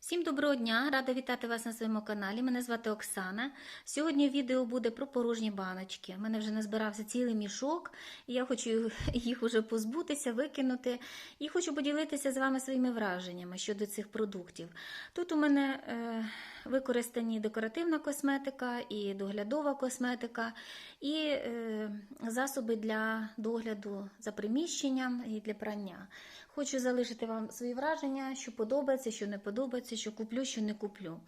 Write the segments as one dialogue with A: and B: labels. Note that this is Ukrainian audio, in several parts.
A: Всім доброго дня! Рада вітати вас на своєму каналі. Мене звати Оксана. Сьогодні відео буде про порожні баночки. У мене вже назбирався цілий мішок, і я хочу їх вже позбутися, викинути. І хочу поділитися з вами своїми враженнями щодо цих продуктів. Тут у мене е, використані декоративна косметика, і доглядова косметика, і е, засоби для догляду за приміщенням і для прання. Хочу залишити вам свої враження, що подобається, що не подобається, що куплю, що не куплю.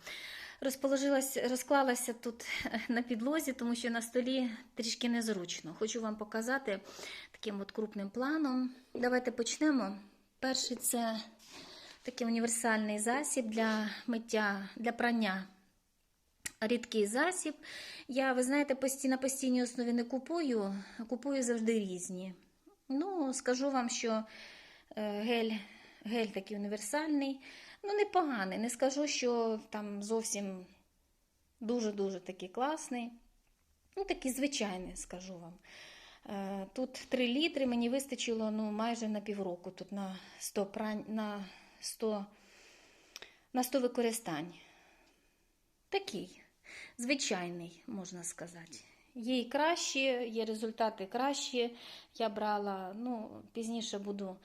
A: Розположилась, розклалася тут на підлозі, тому що на столі трішки незручно. Хочу вам показати таким от крупним планом. Давайте почнемо. Перший це такий універсальний засіб для миття, для прання. Рідкий засіб. Я, ви знаєте, на постійній основі не купую, купую завжди різні. Ну, скажу вам, що гель, гель такий універсальний. Ну, непоганий. Не скажу, що там зовсім дуже-дуже такий класний. Ну, такий звичайний, скажу вам. Е, Тут 3 літри, мені вистачило ну, майже на півроку. Тут на 100, прань, на 100, на 100 використань. Такий, звичайний, можна сказати. Є і кращі, є результати кращі. Я брала, ну, пізніше буду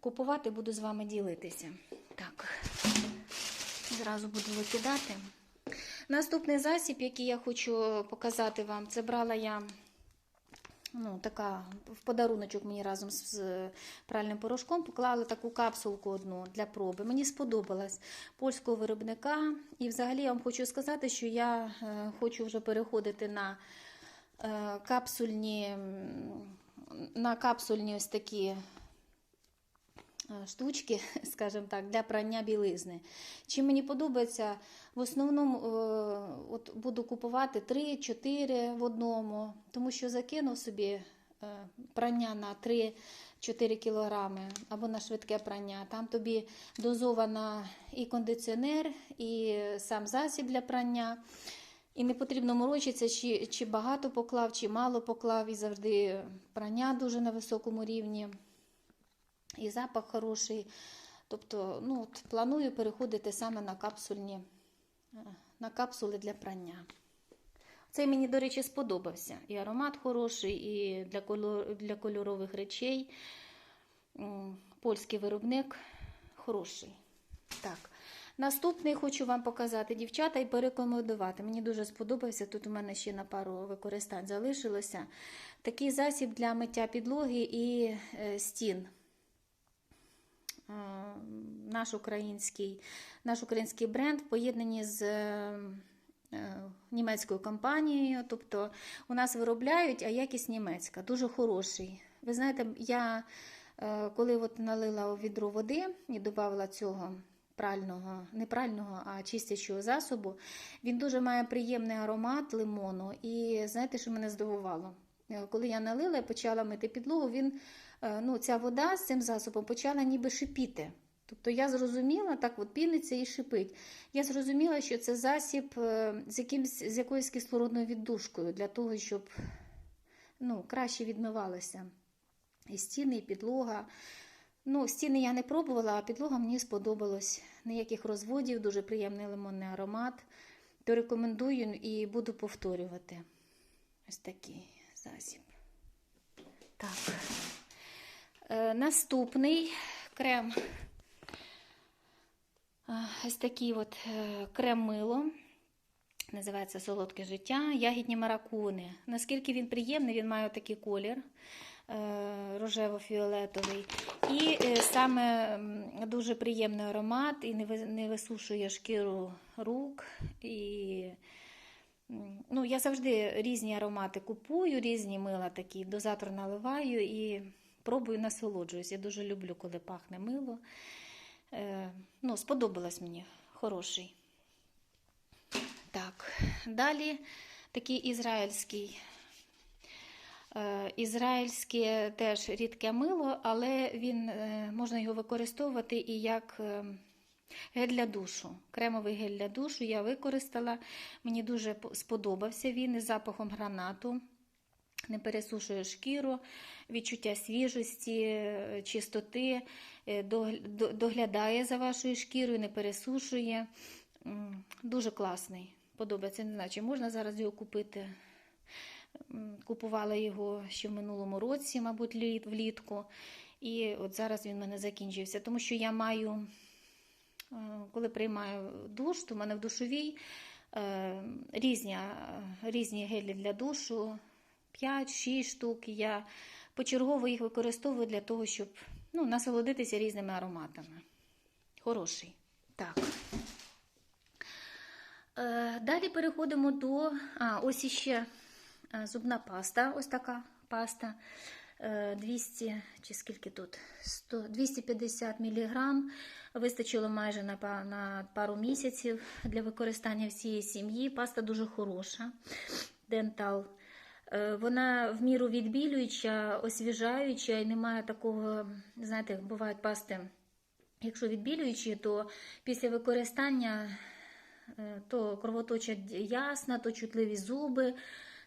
A: купувати, буду з вами ділитися. Так, зразу буду викидати. Наступний засіб, який я хочу показати вам, це брала я ну, така в подаруночок мені разом з пральним порошком поклали таку капсулку одну для проби. Мені сподобалась польського виробника. І взагалі я вам хочу сказати, що я е, хочу вже переходити на е, капсульні, на капсульні ось такі штучки, скажімо так, для прання білизни. Чим мені подобається, в основному е, от буду купувати 3-4 в одному, тому що закинув собі е, прання на 3-4 кілограми або на швидке прання. Там тобі дозована і кондиціонер, і сам засіб для прання. І не потрібно морочитися, чи, чи багато поклав, чи мало поклав, і завжди прання дуже на високому рівні і запах хороший. Тобто, ну, от, планую переходити саме на капсульні, е, на капсули для прання. Цей мені, до речі, сподобався. І аромат хороший, і для, кольор, для кольорових речей. Польський виробник хороший. Так. Наступний хочу вам показати, дівчата, і порекомендувати. Мені дуже сподобався. Тут у мене ще на пару використань залишилося. Такий засіб для миття підлоги і е, стін. Е, Наш український, наш український бренд в поєднанні з е, німецькою компанією. Тобто у нас виробляють, а якість німецька, дуже хороший. Ви знаєте, я е, коли от налила у відро води і додавала цього прального, не прального, а чистячого засобу, він дуже має приємний аромат лимону. І знаєте, що мене здивувало? Коли я налила і почала мити підлогу, він, ну, ця вода з цим засобом почала ніби шипіти. Тобто я зрозуміла, так от піниться і шипить. Я зрозуміла, що це засіб е, з, якимсь, з якоюсь кислородною віддушкою для того, щоб ну, краще відмивалося. І стіни, і підлога. Ну, стіни я не пробувала, а підлога мені сподобалось. Ніяких розводів, дуже приємний лимонний аромат. То рекомендую і буду повторювати. Ось такий засіб. Так. Е, наступний крем. Ось такий от е, крем-мило. Називається Солодке життя, ягідні маракуни. Наскільки він приємний, він має такий колір е, рожево-фіолетовий. І саме дуже приємний аромат і не висушує шкіру рук. І, ну, я завжди різні аромати купую, різні мила такі, дозатор наливаю і пробую насолоджуюсь. Я дуже люблю, коли пахне мило. Е, ну, сподобалось мені хороший. Так, далі такий ізраїльський. Е, Ізраїльське теж рідке мило, але він, е, можна його використовувати і як е, гель для душу. Кремовий гель для душу я використала. Мені дуже сподобався він із запахом гранату. Не пересушує шкіру, відчуття свіжості, е, чистоти, е, догля- до- доглядає за вашою шкірою, не пересушує. Дуже класний. Подобається. Не знаю, чи можна зараз його купити. Купувала його ще в минулому році, мабуть, влітку. І от зараз він в мене закінчився. Тому що я маю, е, коли приймаю душ, то в мене в душовій різні, різні гелі для душу, 5-6 штук. Я почергово їх використовую для того, щоб ну, насолодитися різними ароматами. Хороший. Так. Е, Далі переходимо до. А, ось іще е, зубна паста. Ось така паста. Е, 200, чи скільки тут? 100, 250 мг. Вистачило майже на, на пару місяців для використання всієї сім'ї. Паста дуже хороша. Дентал. Е, Вона в міру відбілююча, освіжаюча і немає такого, знаєте, бувають пасти. Якщо відбілюючі, то після використання е, то кровоточать ясна, то чутливі зуби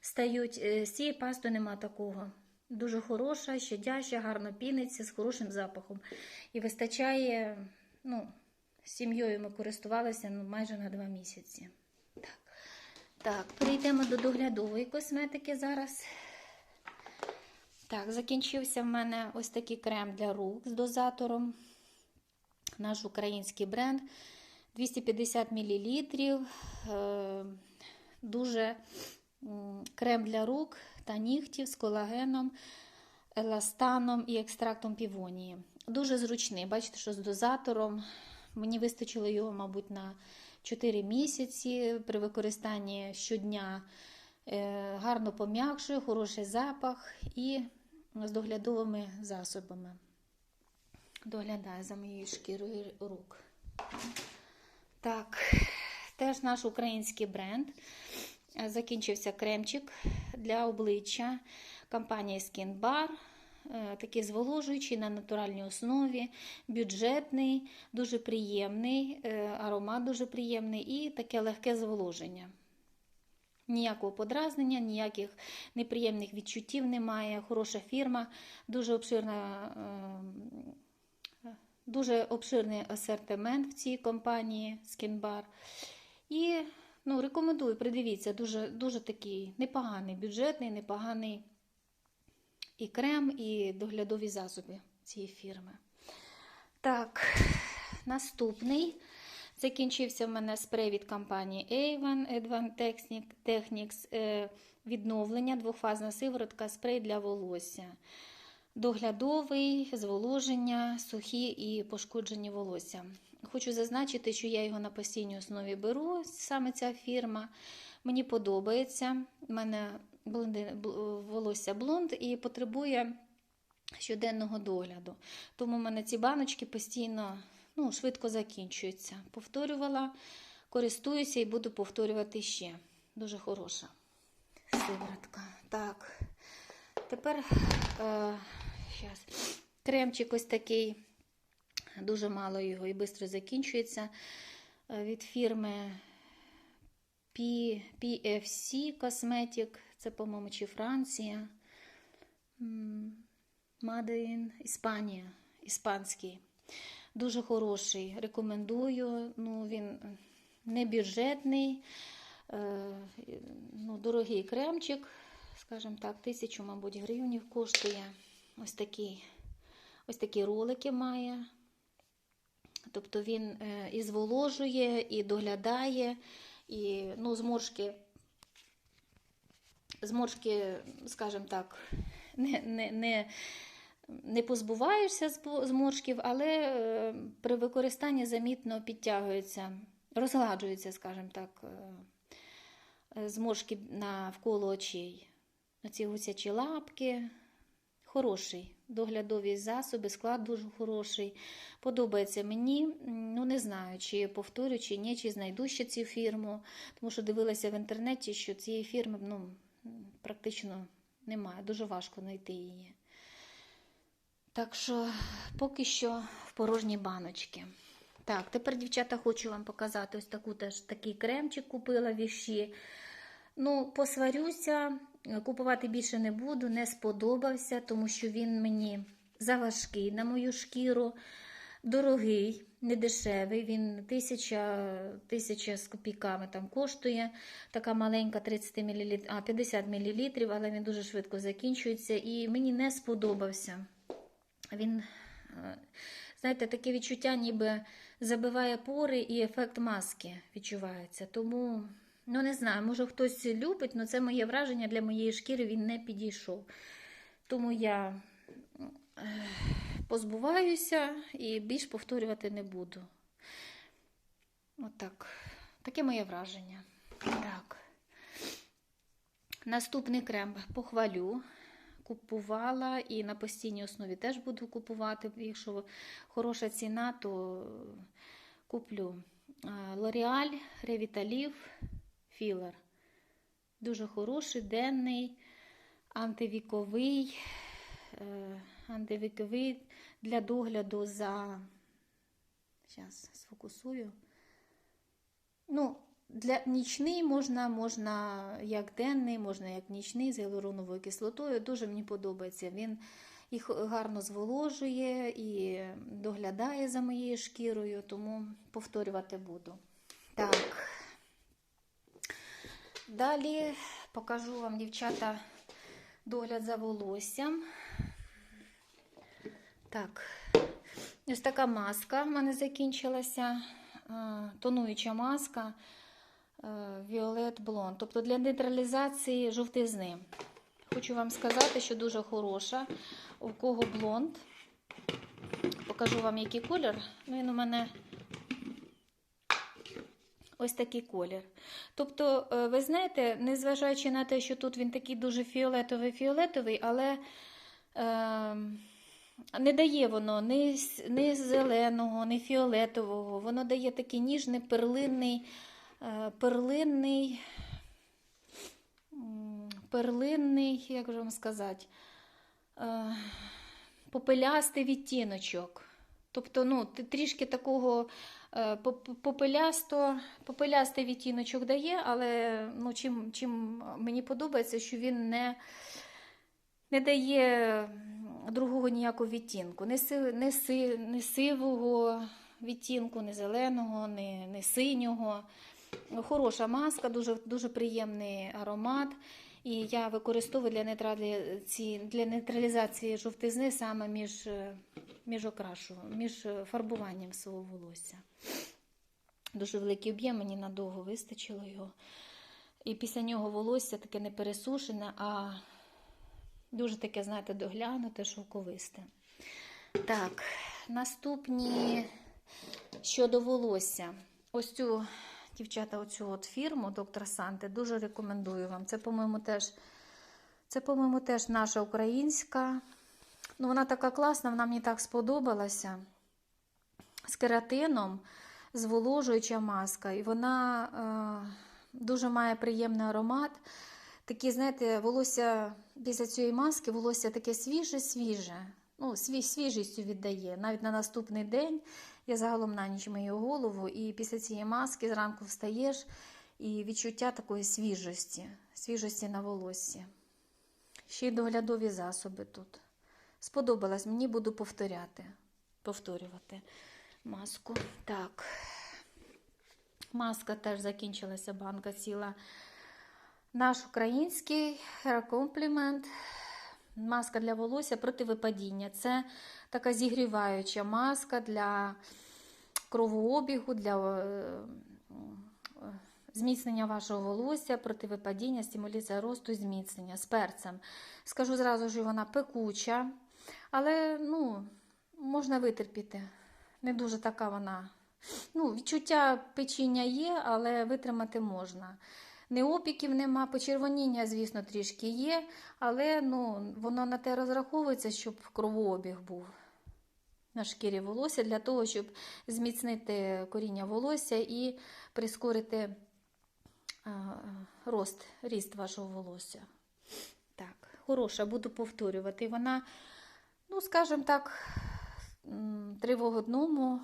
A: стають. Е, З цією пастою нема такого. Дуже хороша, щадяща, гарно піниться, з хорошим запахом. І вистачає, ну, з сім'єю ми користувалися ну, майже на два місяці. Так. перейдемо до доглядової косметики зараз. Так, закінчився в мене ось такий крем для рук з дозатором. Наш український бренд 250 мл. Е, дуже крем для рук та нігтів з колагеном, еластаном і екстрактом півонії. Дуже зручний. Бачите, що з дозатором. Мені вистачило його, мабуть, на 4 місяці при використанні щодня. Е, Гарно пом'якшує, хороший запах і з доглядовими засобами. Доглядає за моєю шкірою рук. Так, теж наш український бренд. Закінчився кремчик для обличчя компанії Skin Bar. Е, Такий зволожуючий на натуральній основі, бюджетний, дуже приємний, е, аромат дуже приємний і таке легке зволоження. Ніякого подразнення, ніяких неприємних відчуттів немає. Хороша фірма, дуже обширна. е, Дуже обширний асортимент в цій компанії Skinbar. І ну, рекомендую, придивіться, дуже, дуже такий непоганий бюджетний, непоганий і крем, і доглядові засоби цієї фірми. Так, наступний. Закінчився в мене спрей від компанії Avon Advanced Technic- Techniques. е, Відновлення, двохфазна сиворотка, спрей для волосся. Доглядовий, зволоження, сухі і пошкоджені волосся. Хочу зазначити, що я його на постійній основі беру, саме ця фірма. Мені подобається. У мене блонди, волосся блонд і потребує щоденного догляду. Тому в мене ці баночки постійно ну, швидко закінчуються. Повторювала, користуюся і буду повторювати ще. Дуже хороша сиворотка. Так. Тепер е, щас. кремчик ось такий. Дуже мало його і швидко закінчується. Е, Від фірми PFC Cosmetic. Це, по-моєму, чи Франція. М, Іспанія. Іспанський. Дуже хороший. Рекомендую. Ну, він не бюджетний, е, ну, дорогий кремчик, скажімо так, тисячу, мабуть, гривнів коштує. Ось такий, ось такі ролики має. Тобто він е, і зволожує, і доглядає, і ну, зморшки, зморшки, скажімо так, не, не, не, не позбуваєшся зморшків, але е, при використанні замітно підтягуються, розгладжуються, скажімо так, е, е, зморшки навколо очей. Оці гусячі лапки. Хороший. Доглядові засоби, склад дуже хороший. Подобається мені. Ну, не знаю, чи повторю, чи ні, чи знайду ще цю фірму. Тому що дивилася в інтернеті, що цієї фірми ну, практично немає. Дуже важко знайти її. Так що поки що в порожній баночці. Так, тепер, дівчата, хочу вам показати ось таку теж такий кремчик купила віші. Ну, посварюся, Купувати більше не буду, не сподобався, тому що він мені заважкий на мою шкіру, дорогий, недешевий. Він тисяча, тисяча з копійками там коштує. Така маленька 30 мл, а 50 мл, але він дуже швидко закінчується. І мені не сподобався. Він, е, знаєте, таке відчуття, ніби забиває пори і ефект маски відчувається. Тому, ну не знаю, може хтось любить, але це моє враження для моєї шкіри він не підійшов. Тому я е, позбуваюся і більш повторювати не буду. Отак. Таке моє враження. Так. Наступний крем похвалю. Купувала і на постійній основі теж буду купувати. Якщо хороша ціна, то куплю L'Oreal Revitaliv Filler. Дуже хороший, денний, антивіковий, е, антивіковий для догляду за. Зараз сфокусую. Ну, для нічний можна, можна як денний, можна як нічний з гіалуроновою кислотою. Дуже мені подобається. Він їх гарно зволожує і доглядає за моєю шкірою, тому повторювати буду. Так. Далі покажу вам, дівчата, догляд за волоссям. Так, ось така маска в мене закінчилася. е, Тонуюча маска Violet Blonde, тобто для нейтралізації жовтизни. Хочу вам сказати, що дуже хороша. У кого блонд. Покажу вам, який колір. Ну, Він у мене ось такий колір. Тобто, е, ви знаєте, незважаючи на те, що тут він такий дуже фіолетовий-фіолетовий, але е, не дає воно ні, ні зеленого, ні фіолетового. Воно дає такий ніжний перлинний, е, перлинний, перлинний, як же вам сказати, е, попелястий відтіночок. Тобто, ну, трішки такого попелясто, попелястий відтіночок дає, але ну, чим, чим мені подобається, що він не, не дає другого ніякого відтінку. Не, си, не, си, не сивого відтінку, не зеленого, не, не синього. Хороша маска, дуже, дуже приємний аромат. І я використовую для нейтралізації, для нейтралізації жовтизни саме між, е, між окрашу, між е, фарбуванням свого волосся. Дуже великий об'єм, мені надовго вистачило його. І після нього волосся таке не пересушене, а дуже таке, знаєте, доглянуте, шовковисте. Так, наступні щодо волосся. Ось цю, дівчата, оцю от фірму доктор Санте дуже рекомендую вам. Це, по-моєму, теж, це, по-моєму, теж наша українська. Ну, вона така класна, вона мені так сподобалася. З кератином, зволожуюча маска. І вона е, дуже має приємний аромат. Такі, знаєте, волосся після цієї маски, волосся таке свіже-свіже. Ну, свіжістю віддає. Навіть на наступний день я загалом на ніч мию голову, і після цієї маски зранку встаєш і відчуття такої свіжості, свіжості на волоссі. Ще й доглядові засоби тут. Сподобалось, мені буду повторяти, повторювати маску. Так. Маска теж закінчилася, банка ціла. Наш український Compliment. Маска для волосся проти випадіння. Це така зігріваюча маска для кровообігу, для е, е, зміцнення вашого волосся, проти випадіння, стимуляція росту і зміцнення з перцем. Скажу зразу, що вона пекуча, але ну, можна витерпіти. Не дуже така вона. Ну, відчуття печіння є, але витримати можна. Не опіків нема, почервоніння, звісно, трішки є, але ну, воно на те розраховується, щоб кровообіг був на шкірі волосся для того, щоб зміцнити коріння волосся і прискорити рост, ріст вашого волосся. Так, хороша, буду повторювати. Вона, ну, скажімо так, три в одному,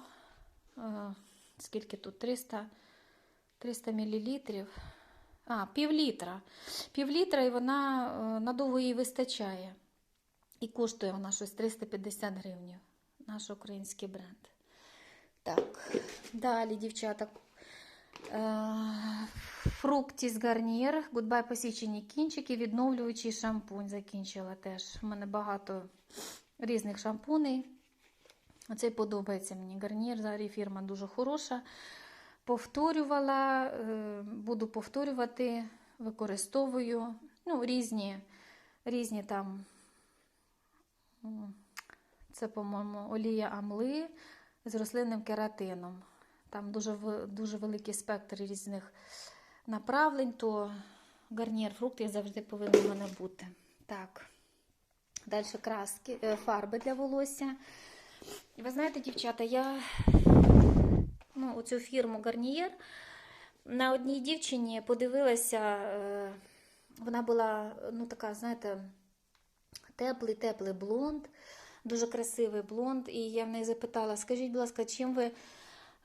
A: скільки тут? 300, 300 мл. А, пів літра. Пів і вона е, надовго їй вистачає. І коштує вона щось 350 гривень. Наш український бренд. Так, далі, дівчата. Е, Фруктіс Гарнір, Гудбай посічені кінчики, відновлюючий шампунь закінчила теж. У мене багато різних шампуней. Оцей подобається мені гарнір. Взагалі фірма дуже хороша. Повторювала, е, буду повторювати, використовую. Ну, різні, різні там. Це, по-моєму, олія амли з рослинним кератином. Там дуже, дуже великий спектр різних направлень, то гарнір фрукти завжди повинен у мене бути. Так. Далі краски, е, фарби для волосся. І ви знаєте, дівчата, я ну, оцю фірму Гарнієр на одній дівчині подивилася, е, вона була, ну, така, знаєте, теплий, теплий блонд, дуже красивий блонд. І я в неї запитала: скажіть, будь ласка, чим ви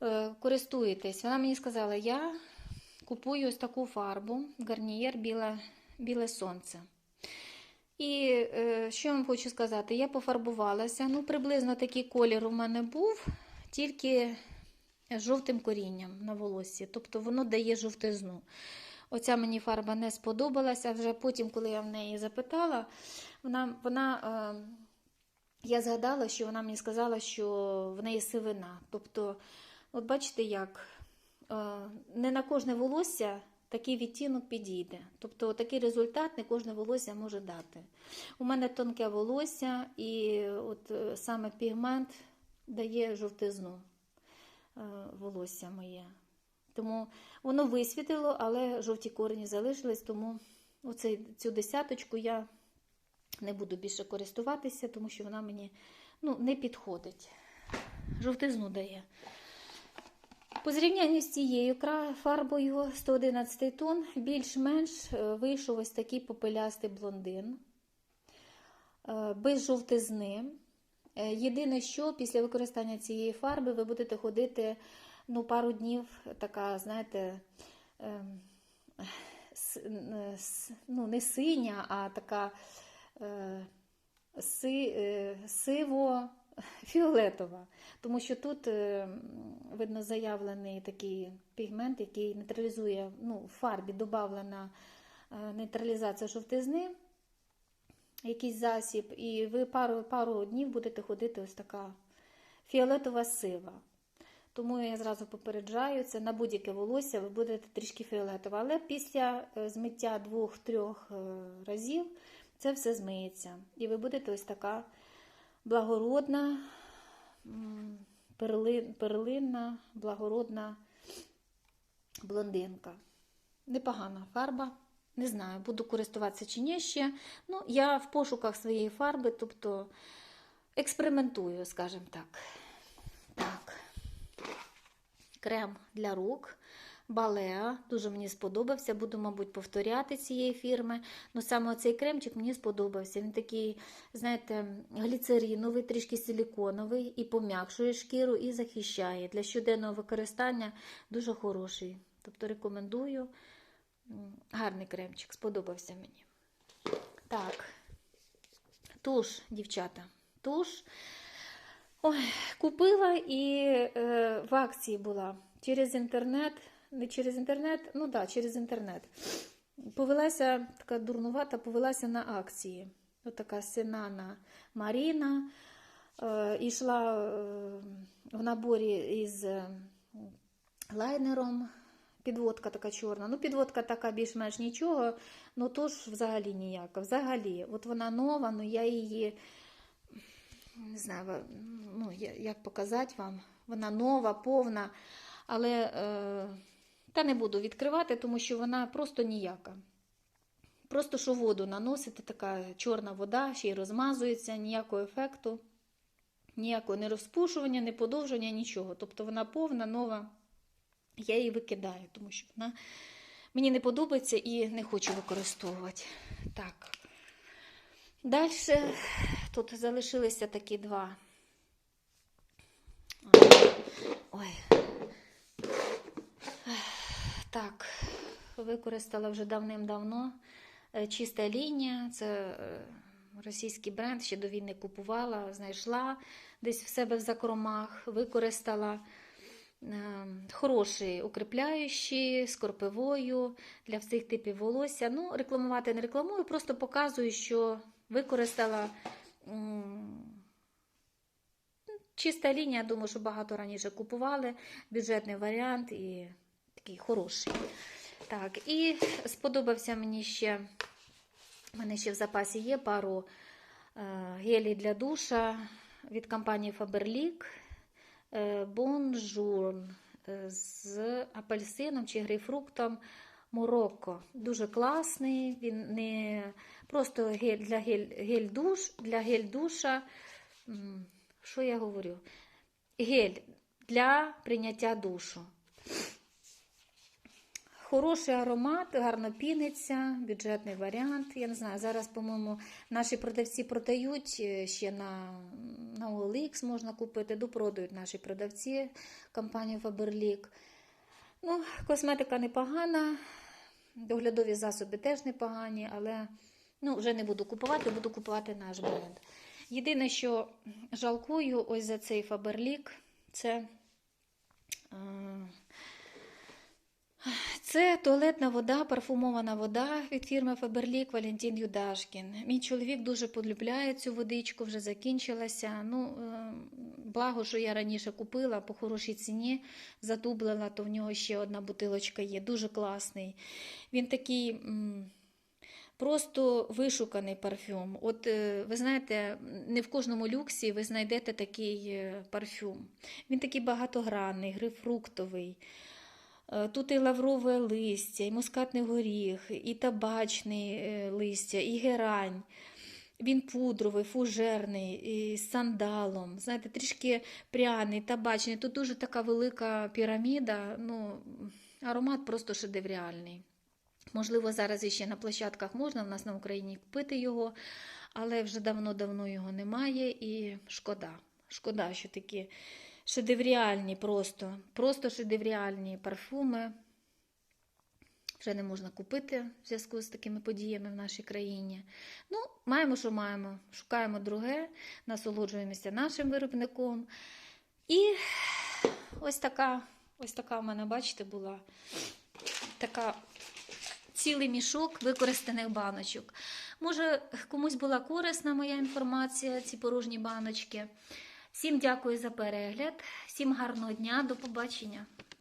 A: е, користуєтесь? Вона мені сказала, я купую ось таку фарбу Гарнієр біле, біле сонце. І е, що я вам хочу сказати? Я пофарбувалася. Ну, приблизно такий колір у мене був, тільки жовтим корінням на волоссі. Тобто воно дає жовтизну. Оця мені фарба не сподобалася. Вже потім, коли я в неї запитала, вона, вона, е, я згадала, що вона мені сказала, що в неї сивина. Тобто, от бачите, як е, не на кожне волосся такий відтінок підійде. Тобто такий результат не кожне волосся може дати. У мене тонке волосся, і от е, саме пігмент дає жовтизну волосся моє. Тому воно висвітило, але жовті корені залишились, тому оцей, цю десяточку я не буду більше користуватися, тому що вона мені ну, не підходить. Жовтизну дає. По зрівнянню з цією фарбою 111 тонн, більш-менш е, вийшов ось такий попелястий блондин, е, без жовтизни. Е, Єдине, що після використання цієї фарби ви будете ходити ну, пару днів, така, знаєте, ем, ну, не синя, а така е, си, е, сиво-фіолетова. Тому що тут, видно, заявлений такий пігмент, який нейтралізує, ну, в фарбі додавлена нейтралізація жовтизни, якийсь засіб, і ви пару, пару днів будете ходити ось така фіолетова сива. Тому я зразу попереджаю, це на будь-яке волосся ви будете трішки фіолетово. Але після е, змиття двох-трьох е, разів це все змиється. І ви будете ось така благородна, перлинна, благородна блондинка. Непогана фарба. Не знаю, буду користуватися чи ні ще. Ну, я в пошуках своєї фарби, тобто експериментую, скажімо так. Так. Крем для рук. Балеа, дуже мені сподобався, буду, мабуть, повторяти цієї фірми. Ну, саме цей кремчик мені сподобався. Він такий, знаєте, гліцеріновий, трішки силіконовий, і пом'якшує шкіру, і захищає. Для щоденного використання дуже хороший. Тобто рекомендую. Гарний кремчик, сподобався мені. Так, туш, дівчата, туш. Ой, купила і е, в акції була через інтернет. Не через інтернет, ну так, да, через інтернет. Повелася така дурнувата, повелася на акції. Ось така синана Маріна. Е, йшла е, в наборі із лайнером. Підводка така чорна. Ну, підводка така більш-менш нічого, ну то ж взагалі ніяка. Взагалі, от вона нова, ну я її не знаю, ну, як показати вам. Вона нова, повна, але е, та не буду відкривати, тому що вона просто ніяка. Просто що воду наносити, така чорна вода, ще й розмазується, ніякого ефекту, ніякого не розпушування, не подовження, нічого. Тобто вона повна, нова. Я її викидаю, тому що вона мені не подобається і не хочу використовувати. Так. Далі тут залишилися такі два. Ой. Так, використала вже давним-давно. Е, Чиста лінія, це е, російський бренд, ще до війни купувала, знайшла десь в себе в закромах, використала. Е, Хороший укріпляючий, з корпивою для всіх типів волосся. Ну, рекламувати не рекламую, просто показую, що використала чиста лінія. Думаю, що багато раніше купували. Бюджетний варіант і такий хороший. Так, і сподобався мені ще. У мене ще в запасі є пару е, гелів для душа від компанії Faberlic. Е, Бонжур е, з апельсином чи грейпфруктом Морокко. Дуже класний. Він не просто гель для гель, гель душ, для гель душа. Що я говорю? Гель для прийняття душу. Хороший аромат, гарно піниться, бюджетний варіант. Я не знаю, зараз, по-моєму, наші продавці продають е, ще на, на OLX можна купити, допродають наші продавці компанії Faberlic. Ну, косметика непогана, доглядові засоби теж непогані, але ну, вже не буду купувати, буду купувати наш бренд. Єдине, що жалкую ось за цей Faberlic, це. Це туалетна вода, парфумована вода від фірми Faberlic Валентин Юдашкін. Мій чоловік дуже полюбляє цю водичку, вже закінчилася. Ну, е, благо, що я раніше купила по хорошій ціні, затублила, то в нього ще одна бутилочка є. Дуже класний. Він такий. Просто вишуканий парфюм. От е, ви знаєте, не в кожному люксі ви знайдете такий е, парфюм. Він такий багатогранний, грейпфруктовий. Е, Тут і лаврове листя, і мускатний горіх, і табачний е, листя, і герань. Він пудровий, фужерний, і з сандалом. Знаєте, трішки пряний, табачний. Тут дуже така велика піраміда. Ну, аромат просто шедевріальний. Можливо, зараз іще на площадках можна в нас на Україні купити його, але вже давно-давно його немає і шкода. Шкода, що такі шедевріальні просто, просто шедевріальні парфуми вже не можна купити в зв'язку з такими подіями в нашій країні. Ну, маємо, що маємо. Шукаємо друге, насолоджуємося нашим виробником. І ось така, ось така в мене, бачите, була така цілий мішок використаних баночок. Може, комусь була корисна моя інформація, ці порожні баночки. Всім дякую за перегляд, всім гарного дня, до побачення.